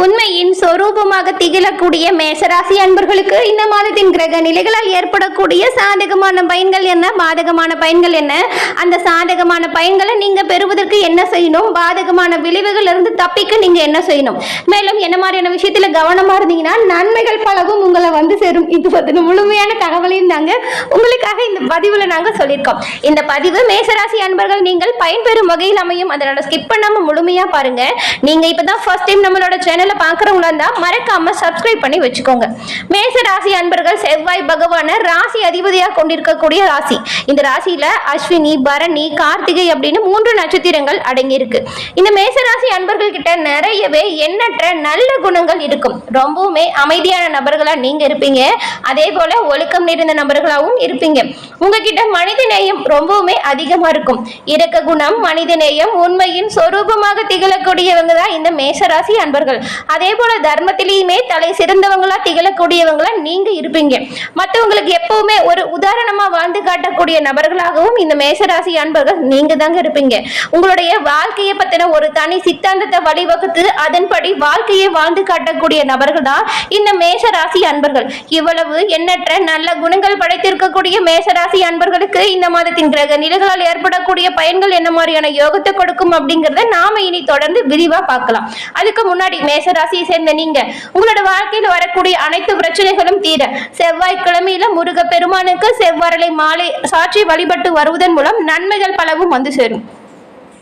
உண்மையின் சொரூபமாக திகழக்கூடிய மேசராசி அன்பர்களுக்கு இந்த மாதத்தின் கிரக நிலைகளால் ஏற்படக்கூடிய சாதகமான பயன்கள் என்ன? பாதகமான பயன்கள் என்ன? அந்த சாதகமான பயன்களை நீங்க பெறுவதற்கு என்ன செய்யணும்? பாதகமான விளைவுகள் இருந்து தப்பிக்க நீங்க என்ன செய்யணும்? மேலும் என்ன மாதிரியான விஷயத்துல கவனமா இருந்தீங்கன்னா நன்மைகள் பலவும் உங்களை வந்து சேரும். இது பத்தின முழுமையான தகவலையும் நாங்க உங்களுக்காக இந்த பதிவுல நாங்க சொல்லியிருக்கோம். இந்த பதிவு மேசராசி அன்பர்கள் நீங்கள் பயன்பெறும் வகையில் அமையும். அதனோட ஸ்கிப் பண்ணாம முழுமையா பாருங்க. நீங்க இப்பதான் ஃபர்ஸ்ட் டைம் நம்மளோட சேனல் பார்க்குறவங்களா இருந்தால் மறக்காமல் சப்ஸ்கிரைப் பண்ணி வச்சுக்கோங்க. மேச ராசி அன்பர்கள் செவ்வாய் பகவான ராசி அதிபதியாக கொண்டிருக்கக்கூடிய ராசி. இந்த ராசியில் அஸ்வினி பரணி கார்த்திகை அப்படின்னு மூன்று நட்சத்திரங்கள் அடங்கியிருக்கு. இந்த மேச ராசி அன்பர்கள் கிட்ட நிறையவே எண்ணற்ற நல்ல குணங்கள் இருக்கும். ரொம்பவுமே அமைதியான நபர்களாக நீங்கள் இருப்பீங்க. அதே போல ஒழுக்கம் நிறைந்த நபர்களாகவும் இருப்பீங்க. உங்ககிட்ட மனித நேயம் ரொம்பவுமே அதிகமாக இருக்கும். இறக்க குணம் மனித நேயம் உண்மையின் சொரூபமாக திகழக்கூடியவங்க தான் இந்த மேசராசி அன்பர்கள். அதே போல தர்மத்திலையுமே தலை சிறந்தவங்களா திகழக்கூடியவங்களா நீங்க இருப்பீங்க. மற்றவங்களுக்கு எப்பவுமே ஒரு உதாரணமா வாழ்ந்து காட்டக்கூடிய நபர்களாகவும் இந்த மேசராசி அன்பர்கள் நீங்க தாங்க இருப்பீங்க. உங்களுடைய வாழ்க்கையை பத்தின ஒரு தனி சித்தாந்தத்தை வழிவகுத்து அதன்படி வாழ்க்கையை வாழ்ந்து காட்டக்கூடிய நபர்கள் தான் இந்த மேசராசி அன்பர்கள். இவ்வளவு எண்ணற்ற நல்ல குணங்கள் படைத்திருக்கக்கூடிய மேசராசி அன்பர்களுக்கு இந்த மாதத்தின் கிரக நிலைகளால் ஏற்படக்கூடிய பயன்கள் என்ன மாதிரியான யோகத்தை கொடுக்கும் அப்படிங்கறத நாம இனி தொடர்ந்து விரிவா பார்க்கலாம். அதுக்கு முன்னாடி மேசராசியை சேர்ந்த நீங்க உங்களோட வாழ்க்கையில வரக்கூடிய அனைத்து பிரச்சனைகளும் தீர செவ்வாய்க்கிழமையில முருக பெருமானுக்கு செவ்வாறலை மாலை சாட்சி வழிபட்டு வருவதன் மூலம் நன்மைகள் பலவும் வந்து சேரும்.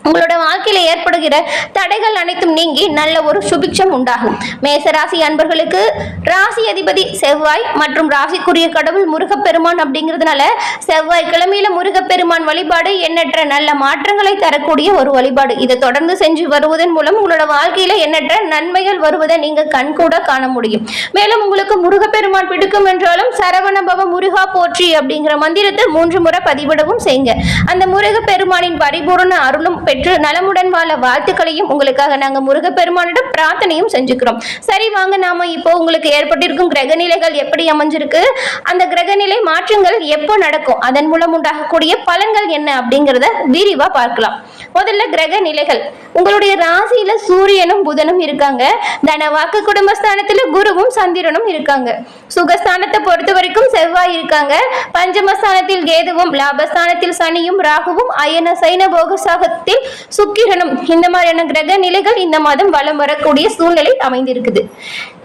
உங்களோட வாழ்க்கையில ஏற்படுகிற தடைகள் அனைத்தும் நீங்கி நல்ல ஒரு சுபிக்ஷம் உண்டாகும். மேசராசி அன்பர்களுக்கு ராசி அதிபதி செவ்வாய் மற்றும் ராசிக்குரிய கடவுள் முருகப்பெருமான் அப்படிங்கிறதுனால செவ்வாய் கிழமையில முருகப்பெருமான் வழிபாடு எண்ணற்ற நல்ல மாற்றங்களை தரக்கூடிய ஒரு வழிபாடு. இதை தொடர்ந்து செஞ்சு வருவதன் மூலம் உங்களோட வாழ்க்கையில எண்ணற்ற நன்மைகள் வருவதை நீங்க கண்கூட காண முடியும். மேலும் உங்களுக்கு முருகப்பெருமான் பிடிக்கும் என்றாலும் சரவணபவ முருகா போற்றி அப்படிங்கிற மந்திரத்தை மூன்று முறை பதிவிடவும் செய்யுங்க. அந்த முருகப்பெருமானின் பரிபூரண அருளும் பெற்று பெற்று நலமுடன் வாழ வாழ்த்துக்களையும் உங்களுக்காக நாங்கள் முருகப்பெருமானிடம் பிரார்த்தனையும் செஞ்சுக்கிறோம். சரி வாங்க நாம இப்போ உங்களுக்கு ஏற்பட்டிருக்கும் கிரகநிலைகள் எப்படி அமைஞ்சிருக்கு? அந்த கிரகநிலை மாற்றங்கள் எப்போ நடக்கும்? அதன் மூலம் உண்டாகக்கூடிய பலன்கள் என்ன அப்படிங்கிறத விரிவா பார்க்கலாம். முதல்ல கிரக நிலைகள் உங்களுடைய ராசியில சூரியனும் புதனும் இருக்காங்க. தனவாக்கு குடும்பஸ்தானத்துல குருவும் சந்திரனும் இருக்காங்க. சுகஸ்தானத்தை பொறுத்த வரைக்கும் செவ்வாய் இருக்காங்க. பஞ்சமஸ்தானத்தில் கேதுவும் லாபஸ்தானத்தில் சனியும் ராகுவும் அயன சைன போகசாகத்தில் சுக்கிரனும் இந்த மாதிரியான கிரக நிலைகள் இந்த மாதம் வலம் வரக்கூடிய சூழ்நிலை அமைந்திருக்குது.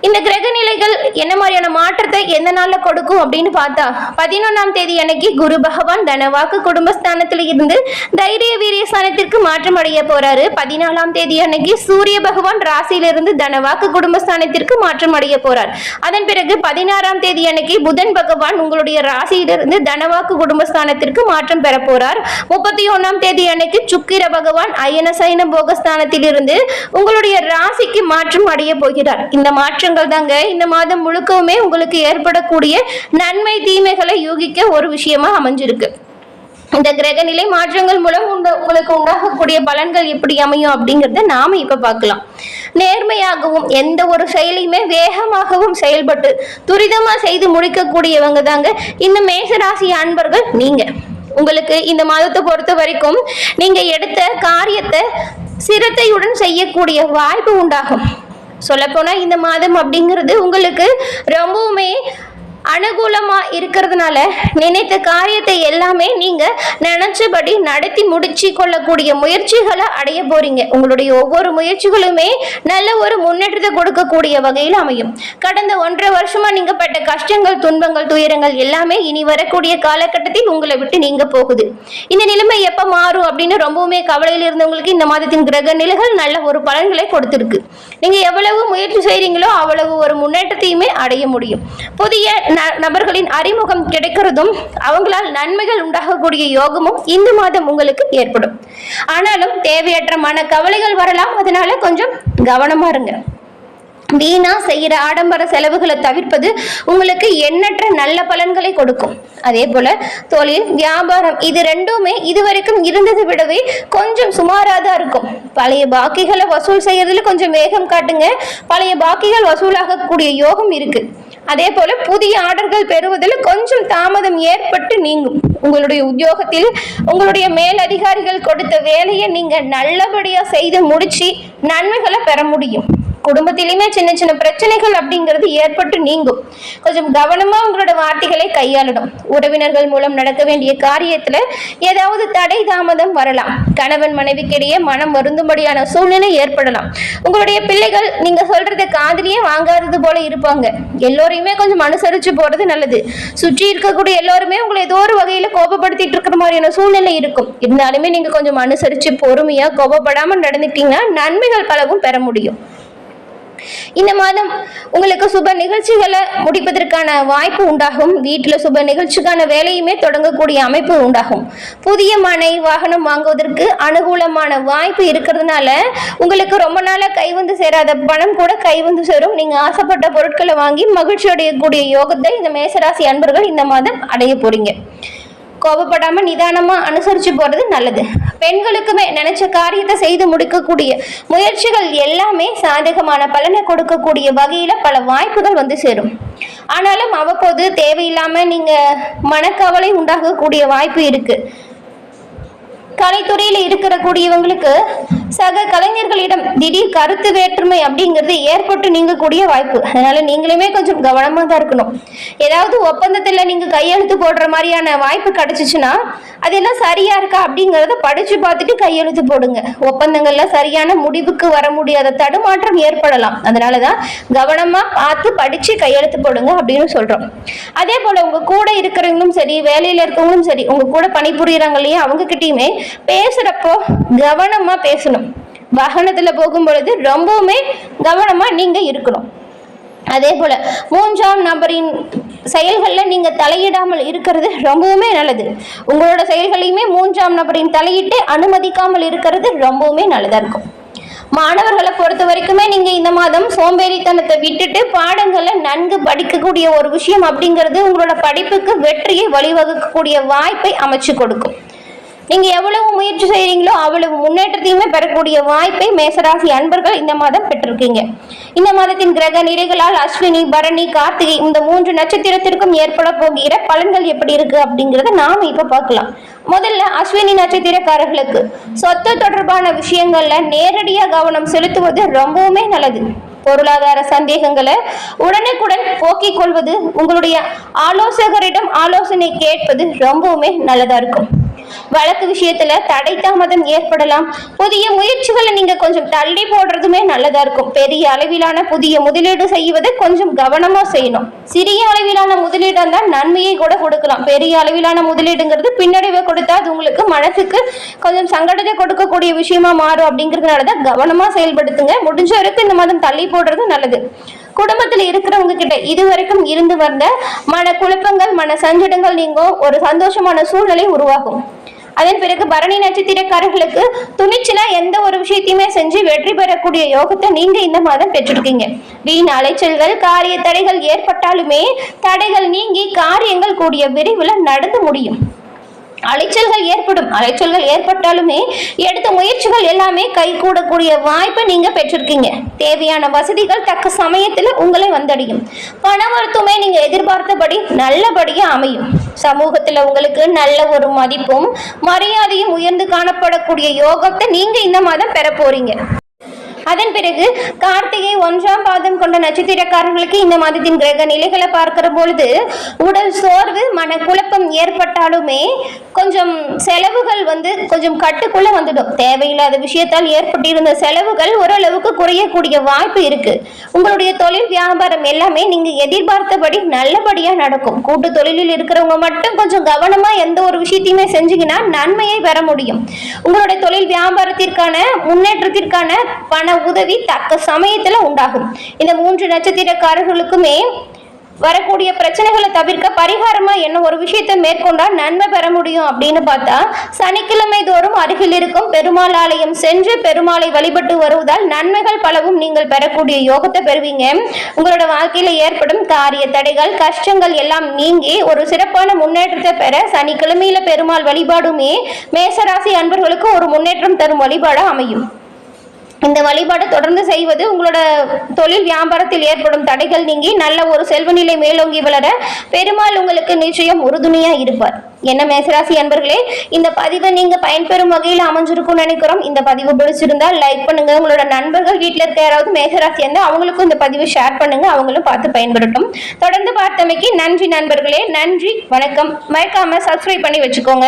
இந்த கிரக நிலைகள் என்ன மாதிரியான மாற்றத்தை எந்த நாள்ல கொடுக்கும் அப்படின்னு பார்த்தா பதினொன்னாம் தேதி அன்னைக்கு குரு பகவான் தனவாக்கு குடும்பஸ்தானத்துல இருந்து தைரிய வீரிய ஸ்தானத்திற்கு மாற்றம் அடைய போறாரு. பதினாலாம் தேதி அன்னைக்கு சூரிய பகவான் ராசியிலிருந்து தனவாக்கு குடும்பஸ்தானத்திற்கு மாற்றம் அடைய போறார். அதன் பிறகு பதினாறாம் தேதி அன்னைக்கு புதன் பகவான் உங்களுடைய ராசியிலிருந்து தனவாக்கு குடும்பஸ்தானத்திற்கு மாற்றம் பெற போறார். முப்பத்தி ஒன்னாம் தேதி அன்னைக்கு சுக்கிர பகவான் அயனசயன போகஸ்தானத்திலிருந்து போகஸ்தானத்தில் இருந்து உங்களுடைய ராசிக்கு மாற்றம் அடைய போகிறார். இந்த மாற்றங்கள் தாங்க இந்த மாதம் முழுக்கவுமே உங்களுக்கு ஏற்படக்கூடிய நன்மை தீமைகளை யூகிக்க ஒரு விஷயமா அமைஞ்சிருக்கு. இந்த கிரகநிலை மாற்றங்கள் மூலம் உண்ட- உங்களுக்கு உண்டாகக்கூடிய பலன்கள் எப்படி அமையும் அப்படிங்கறத நாம இப்ப பார்க்கலாம். நேர்மையாகவும் எந்த ஒரு செயலையுமே வேகமாகவும் செயல்பட்டு துரிதமா செய்து முடிக்கக்கூடியவங்க தாங்க. இந்த மேசராசி அன்பர்கள் நீங்க. உங்களுக்கு இந்த மாதத்தை பொறுத்த வரைக்கும் நீங்க எடுத்த காரியத்தை சிரத்தையுடன் செய்யக்கூடிய வாய்ப்பு உண்டாகும். சொல்லப்போனால் இந்த மாதம் அப்படிங்கிறது உங்களுக்கு ரொம்பவுமே அனுகூலமா இருக்கிறதுனால நினைத்த காரியத்தை எல்லாமே நீங்க நினைச்சபடி நடத்தி முடிச்சு கொள்ளக்கூடிய முயற்சிகளை அடைய போறீங்க. உங்களுடைய ஒவ்வொரு முயற்சிகளுமே நல்ல ஒரு முன்னேற்றத்தை கொடுக்கக்கூடிய வகையில் அமையும். கடந்த ஒன்றரை வருஷமா நீங்க பட்ட கஷ்டங்கள் துன்பங்கள் துயரங்கள் எல்லாமே இனி வரக்கூடிய காலகட்டத்தில் உங்களை விட்டு நீங்க போகுது. இந்த நிலைமை எப்ப மாறும் அப்படின்னு ரொம்பவுமே கவலையில் இருந்தவங்களுக்கு இந்த மாதத்தின் கிரக நிலைகள் நல்ல ஒரு பலன்களை கொடுத்துருக்கு. நீங்க எவ்வளவு முயற்சி செய்றீங்களோ அவ்வளவு ஒரு முன்னேற்றத்தையுமே அடைய முடியும். புதிய நபர்களின் அறிமுகம் கிடைக்கிறதும் அவங்களால் நன்மைகள் உண்டாகக்கூடிய யோகமும் இந்த மாதம் உங்களுக்கு ஏற்படும். ஆனாலும் தேவையற்ற மன கவலைகள் வரலாம். அதனால கொஞ்சம் கவனமா இருங்க. வீணா செய்கிற ஆடம்பர செலவுகளை தவிர்ப்பது உங்களுக்கு எண்ணற்ற நல்ல பலன்களை கொடுக்கும். அதே போல தொழில் வியாபாரம் இது ரெண்டுமே இதுவரைக்கும் இருந்ததை விடவே கொஞ்சம் சுமாராக தான் இருக்கும். பழைய பாக்கிகளை வசூல் செய்யறதுல கொஞ்சம் வேகம் காட்டுங்க. பழைய பாக்கிகள் வசூலாகக்கூடிய யோகம் இருக்கு. அதே போல புதிய ஆர்டர்கள் பெறுவதில் கொஞ்சம் தாமதம் ஏற்பட்டு நீங்கும். உங்களுடைய உத்தியோகத்தில் உங்களுடைய மேலதிகாரிகள் கொடுத்த வேலையை நீங்க நல்லபடியா செய்து முடிச்சு நன்மைகளை பெற முடியும். குடும்பத்திலையுமே சின்ன சின்ன பிரச்சனைகள் அப்படிங்கிறது ஏற்பட்டு நீங்கும். கொஞ்சம் கவனமா உங்களோட வார்த்தைகளை கையாளணும். உறவினர்கள் மூலம் நடக்க வேண்டிய காரியத்துல ஏதாவது தடை தாமதம் வரலாம். கணவன் மனைவிக்கிடையே மனம் வருந்தும்படியான சூழ்நிலை ஏற்படலாம். உங்களுடைய பிள்ளைகள் நீங்க சொல்றத காதலியே வாங்காதது போல இருப்பாங்க. எல்லோரையுமே கொஞ்சம் அனுசரிச்சு போறது நல்லது. சுற்றி இருக்கக்கூடிய எல்லோருமே உங்களை ஏதோ ஒரு வகையில கோபப்படுத்திட்டு இருக்கிற மாதிரியான சூழ்நிலை இருக்கும். இருந்தாலுமே நீங்க கொஞ்சம் அனுசரிச்சு பொறுமையா கோபப்படாம நடந்துட்டீங்கன்னா நன்மைகள் பலவும் பெற முடியும். இந்த மாதம் உங்களுக்கு சுப நிகழ்ச்சிகளை முடிப்பதற்கான வாய்ப்பு உண்டாகும். வீட்டில் சுப நிகழ்ச்சிக்கான வேலையுமே தொடங்கக்கூடிய அமைப்பு உண்டாகும். புதிய மனை வாகனம் வாங்குவதற்கு அனுகூலமான வாய்ப்பு இருக்கிறதுனால உங்களுக்கு ரொம்ப நாளாக கை வந்து சேராத பணம் கூட கை வந்து சேரும். நீங்கள் ஆசைப்பட்ட பொருட்களை வாங்கி மகிழ்ச்சி அடையக்கூடிய யோகத்தை இந்த மேசராசி அன்பர்கள் இந்த மாதம் அடைய போறீங்க. கோபப்படாமல் நிதானமாக அனுசரித்து போகிறது நல்லது. பெண்களுக்குமே நினைச்ச காரியத்தை செய்து முடிக்கக்கூடிய முயற்சிகள் எல்லாமே சாதகமான பலனை கொடுக்கக்கூடிய வகையில் பல வாய்ப்புகள் வந்து சேரும். ஆனாலும் அவ்வப்போது தேவையில்லாமல் நீங்கள் மனக்கவலை உண்டாகக்கூடிய வாய்ப்பு இருக்குது கலைத்துறையில் இருக்கக்கூடியவங்களுக்கு சக கலைஞர்களிடம் திடீர் கருத்து வேற்றுமை அப்படிங்கிறது ஏற்பட்டு நீங்கக்கூடிய வாய்ப்பு. அதனால நீங்களுமே கொஞ்சம் கவனமாக தான் இருக்கணும். ஏதாவது ஒப்பந்தத்தில் நீங்கள் கையெழுத்து போடுற மாதிரியான வாய்ப்பு கிடைச்சிச்சுன்னா அதெல்லாம் சரியா இருக்கா அப்படிங்கிறத படிச்சு பார்த்துட்டு கையெழுத்து போடுங்க. ஒப்பந்தங்கள்ல சரியான முடிவுக்கு வர முடியாத தடுமாற்றம் ஏற்படலாம். அதனாலதான் கவனமாக பார்த்து படித்து கையெழுத்து போடுங்க அப்படின்னு சொல்கிறோம் அதே போல் உங்கள் கூட இருக்கிறவங்களும் சரி வேலையில் இருக்கவங்களும் சரி உங்கள் கூட பணிபுரியறாங்க இல்லையா அவங்க பேசுகிறப்போ பேசுறப்போ கவனமா பேசணும். வாகனத்துல போகும் பொழுது ரொம்பவுமே கவனமா நீங்க இருக்கணும். அதே போல மூன்றாம் நபரின் செயல்களில் நீங்க தலையிடாமல் இருக்கிறது ரொம்பவுமே நல்லது. உங்களோட செயல்களையுமே மூன்றாம் நபரின் தலையிட்டு அனுமதிக்காமல் இருக்கிறது ரொம்பவுமே நல்லதா இருக்கும். மாணவர்களை பொறுத்த வரைக்குமே நீங்க இந்த மாதம் சோம்பேறித்தனத்தை விட்டுட்டு பாடங்களை நன்கு படிக்கக்கூடிய ஒரு விஷயம் அப்படிங்கிறது உங்களோட படிப்புக்கு வெற்றியை வழிவகுக்கக்கூடிய வாய்ப்பை அமைச்சு கொடுக்கும். நீங்க எவ்வளவு முயற்சி செய்யறீங்களோ அவ்வளவு முன்னேற்றத்தையுமே பெறக்கூடிய வாய்ப்பை மேசராசி அன்பர்கள் இந்த மாதம் பெற்றிருக்கீங்க. இந்த மாதத்தின் கிரக நிலைகளால் அஸ்வினி பரணி கார்த்திகை இந்த மூன்று நட்சத்திரத்திற்கும் ஏற்பட போகிற பலன்கள் எப்படி இருக்கு அப்படிங்கறத நாம இப்ப பார்க்கலாம். முதல்ல அஸ்வினி நட்சத்திரக்காரர்களுக்கு. சொத்து தொடர்பான விஷயங்கள்ல நேரடியாக கவனம் செலுத்துவது ரொம்பவுமே நல்லது. பொருளாதார சந்தேகங்களை உடனுக்குடன் போக்கிக் கொள்வது உங்களுடைய ஆலோசகரிடம் ஆலோசனை கேட்பது ரொம்பவுமே நல்லதா இருக்கும். வழக்கு விஷயத்துல தடை தாமதம் ஏற்படலாம். புதிய முயற்சிகளை நீங்க கொஞ்சம் தள்ளி போடுறதுமே நல்லதா இருக்கும். பெரிய அளவிலான புதிய முதலீடு செய்வதை கொஞ்சம் கவனமா செய்யணும். சிறிய அளவிலான முதலீடு தான் நன்மையை கூட கொடுக்கலாம். பெரிய அளவிலான முதலீடுங்கிறது பின்னடைவை கொடுத்தா அது உங்களுக்கு மனசுக்கு கொஞ்சம் சங்கடத்தை கொடுக்கக்கூடிய விஷயமா மாறும் அப்படிங்கிறதுனால தான் கவனமா செயல்படுத்துங்க. முடிஞ்ச வரைக்கும் இந்த மாதம் தள்ளி போடுறது நல்லது. குடும்பத்தில் இருக்கிறவங்க கிட்ட இதுவரைக்கும் இருந்து வந்த மன குழப்பங்கள் மன சஞ்சடங்கள் நீங்கும். ஒரு சந்தோஷமான சூழ்நிலை உருவாகும். அதன் பிறகு பரணி நட்சத்திரக்காரர்களுக்கு துணிச்சலா எந்த ஒரு விஷயத்தையுமே செஞ்சு வெற்றி பெறக்கூடிய யோகத்தை நீங்க இந்த மாதம் பெற்றிருக்கீங்க. வீண் அலைச்சல்கள் காரிய தடைகள் ஏற்பட்டாலுமே தடைகள் நீங்கி காரியங்கள் கூடிய விரைவில் நடந்து முடியும். அலைச்சல்கள் ஏற்படும். அலைச்சல்கள் ஏற்பட்டாலுமே எடுத்த முயற்சிகள் எல்லாமே கை கூடக்கூடிய வாய்ப்பை நீங்க பெற்றிருக்கீங்க. தேவையான வசதிகள் தக்க சமயத்துல உங்களை வந்தடையும். பண வரத்துமே நீங்க எதிர்பார்த்தபடி நல்லபடியா அமையும். சமூகத்துல உங்களுக்கு நல்ல ஒரு மதிப்பும் மரியாதையும் உயர்ந்து காணப்படக்கூடிய யோகத்தை நீங்க இந்த மாதம் பெற போறீங்க. அதன் பிறகு கார்த்திகை ஒன்றாம் பாதம் கொண்ட நட்சத்திரக்காரர்களுக்கு இந்த மாதத்தின் கிரக நிலைகளை பார்க்கிற பொழுது உடல் சோர்வு மனக்குழப்பம் ஏற்பட்டாலுமே கொஞ்சம் செலவுகள் வந்து கொஞ்சம் கட்டுக்குள்ள வந்துடும். தேவையில்லாத விஷயத்தால் ஏற்பட்டிருந்த செலவுகள் ஓரளவுக்கு குறையக்கூடிய வாய்ப்பு இருக்கு. உங்களுடைய தொழில் வியாபாரம் எல்லாமே நீங்க எதிர்பார்த்தபடி நல்லபடியா நடக்கும். கூட்டு தொழிலில் இருக்கிறவங்க மட்டும் கொஞ்சம் கவனமா எந்த ஒரு விஷயத்தையுமே செஞ்சீங்கன்னா நன்மையை பெற முடியும். உங்களுடைய தொழில் வியாபாரத்திற்கான முன்னேற்றத்திற்கான பண உதவி தக்க சமயத்துல உண்டாகும். இந்த மூன்று நட்சத்திரக்காரர்களுக்குமே வரக்கூடிய பிரச்சனைகளை தவிர்க்க பரிகாரமா என்ன ஒரு விஷயத்தை மேற்கொண்டா நன்மை பெற முடியும் அப்படின்னு பார்த்தா சனிக்கிழமை தோறும் அருகில் இருக்கும் பெருமாள் ஆலயம் சென்று பெருமாளை வழிபட்டு வருவதால் நன்மைகள் பலவும் நீங்கள் பெறக்கூடிய யோகத்தை பெறுவீங்க. உங்களோட வாழ்க்கையில ஏற்படும் காரிய தடைகள் கஷ்டங்கள் எல்லாம் நீங்கி ஒரு சிறப்பான முன்னேற்றத்தை பெற சனிக்கிழமையில பெருமாள் வழிபாடுமே மேசராசி அன்பர்களுக்கு ஒரு முன்னேற்றம் தரும் வழிபாடா அமையும். இந்த வழிபாடு தொடர்ந்து செய்வது உங்களோட தொழில் வியாபாரத்தில் ஏற்படும் தடைகள் நீங்கி நல்ல ஒரு செல்வநிலை மேலோங்கி வளர பெருமாள் உங்களுக்கு நிச்சயம் உறுதுணையா இருப்பார். என்ன மேசராசி அன்பர்களே இந்த பதிவை நீங்க பயன்பெறும் வகையில் அமைஞ்சிருக்கும்னு நினைக்கிறோம். இந்த பதிவு பிடிச்சிருந்தா லைக் பண்ணுங்க. உங்களோட நண்பர்கள் வீட்டில் இருக்க யாராவது மேசராசி இருந்தால் அவங்களுக்கும் இந்த பதிவு ஷேர் பண்ணுங்க. அவங்களும் பார்த்து பயன்படட்டும் தொடர்ந்து பார்த்தமைக்கு நன்றி நண்பர்களே. நன்றி வணக்கம். மறக்காம சப்ஸ்கிரைப் பண்ணி வச்சுக்கோங்க.